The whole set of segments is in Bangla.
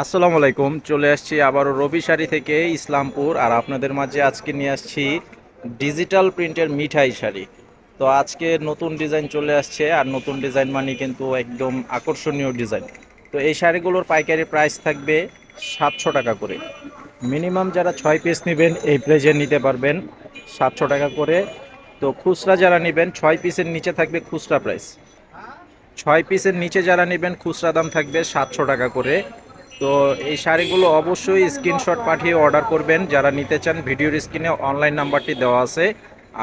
আসসালামু আলাইকুম, চলে আসছি আবারও রবি শাড়ি থেকে ইসলামপুর আর আপনাদের মাঝে আজকে নিয়ে আসছি ডিজিটাল প্রিন্টের মিঠাই শাড়ি। তো আজকে নতুন ডিজাইন চলে আসছে আর নতুন ডিজাইন মানে কিন্তু একদম আকর্ষণীয় ডিজাইন। তো এই শাড়িগুলোর পাইকারি প্রাইস থাকবে সাতশো টাকা করে। মিনিমাম যারা ছয় পিস নেবেন এই প্রাইজে নিতে পারবেন সাতশো টাকা করে। তো খুচরা যারা নেবেন, ছয় পিসের নিচে থাকবে খুচরা প্রাইস। ছয় পিসের নিচে যারা নেবেন, খুচরা দাম থাকবে সাতশো টাকা করে। তো এই শাড়িগুলো অবশ্যই স্ক্রিনশট পাঠিয়ে অর্ডার করবেন। যারা নিতে চান, ভিডিওর স্ক্রিনে অনলাইন নাম্বারটি দেওয়া আছে।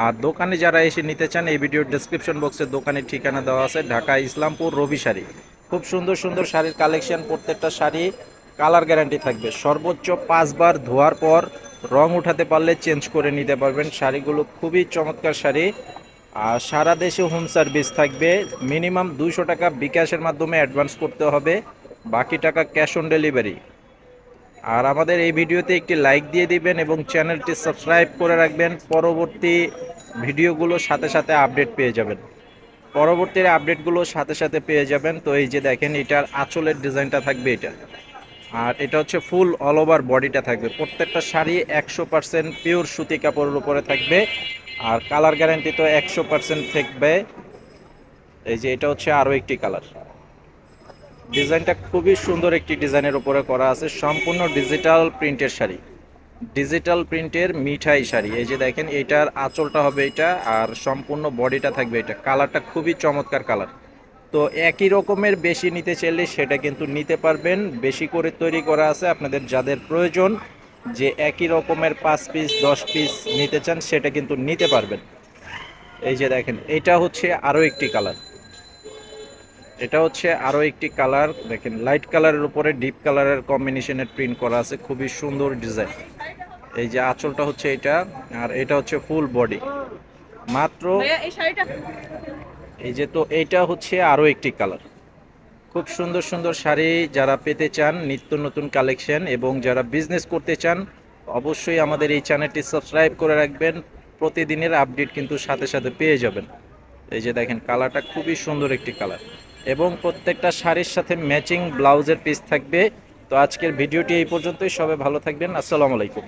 আর দোকানে যারা এসে নিতে চান, এই ভিডিওর ডেসক্রিপশন বক্সে দোকানের ঠিকানা দেওয়া আছে, ঢাকা, ইসলামপুর, রবি শাড়ি। খুব সুন্দর সুন্দর শাড়ির কালেকশন প্রত্যেকটা শাড়ি কালার গ্যারান্টি থাকবে। সর্বোচ্চ পাঁচবার ধোয়ার পর রং উঠাতে পারলে চেঞ্জ করে নিতে পারবেন। শাড়িগুলো খুবই চমৎকার শাড়ি। আর সারা দেশে হোম সার্ভিস থাকবে। মিনিমাম দুইশো টাকা বিকাশের মাধ্যমে অ্যাডভান্স করতে হবে। বাকি টাকা ক্যাশ অন ডেলিভারি। আর আমাদের এই ভিডিওতে একটি লাইক দিয়ে দিবেন এবং চ্যানেলটি সাবস্ক্রাইব করে রাখবেন। পরবর্তী ভিডিওগুলো সাথে সাথে আপডেট পেয়ে যাবেন। পরবর্তী আপডেটগুলো সাথে সাথে পেয়ে যাবেন। তো এই যে দেখেন, এটার আঁচলের ডিজাইনটা থাকবে এটা। আর এটা হচ্ছে ফুল অল ওভার বডিটা থাকবে। প্রত্যেকটা শাড়ি একশো পার্সেন্ট পিওর সুতি কাপড়ের উপরে থাকবে। আর কালার গ্যারান্টি তো একশো পার্সেন্ট থাকবে। এই যে এটা হচ্ছে আরও একটি কালার। ডিজাইনটা খুবই সুন্দর একটি ডিজাইনের উপরে করা আছে। সম্পূর্ণ ডিজিটাল প্রিন্টের শাড়ি। ডিজিটাল প্রিন্টের মিঠাই শাড়ি। এই যে দেখেন, এটার আঁচলটা হবে এটা আর সম্পূর্ণ বডিটা থাকবে এটা। কালারটা খুবই চমৎকার কালার। তো একই রকমের বেশি নিতে চাইলে সেটা কিন্তু নিতে পারবেন। বেশি করে তৈরি করা আছে আপনাদের যাদের প্রয়োজন যে একই রকমের পাঁচ পিস দশ পিস নিতে চান সেটা কিন্তু নিতে পারবেন। এই যে দেখেন, এটা হচ্ছে আরও একটি কালার। এটা হচ্ছে আরও একটি কালার দেখেন লাইট কালারের উপরে ডিপ কালারের কম্বিনেশনের প্রিন্ট করা আছে খুবই সুন্দর ডিজাইন এই যে আঁচলটা হচ্ছে এটা আর এটা হচ্ছে ফুল বডি মাত্র এই যে তো এইটা হচ্ছে আরও একটি কালার খুব সুন্দর সুন্দর শাড়ি যারা পেতে চান নিত্য নতুন কালেকশন এবং যারা বিজনেস করতে চান অবশ্যই আমাদের এই চ্যানেলটি সাবস্ক্রাইব করে রাখবেন। প্রতিদিনের আপডেট কিন্তু সাথে সাথে পেয়ে যাবেন। এই যে দেখেন কালারটা খুবই সুন্দর একটি কালার এবং প্রত্যেকটা শাড়ির সাথে ম্যাচিং ব্লাউজের পিস থাকবে। তো আজকের ভিডিওটি এই পর্যন্তই। সবাই ভালো থাকবেন। আসসালামু আলাইকুম।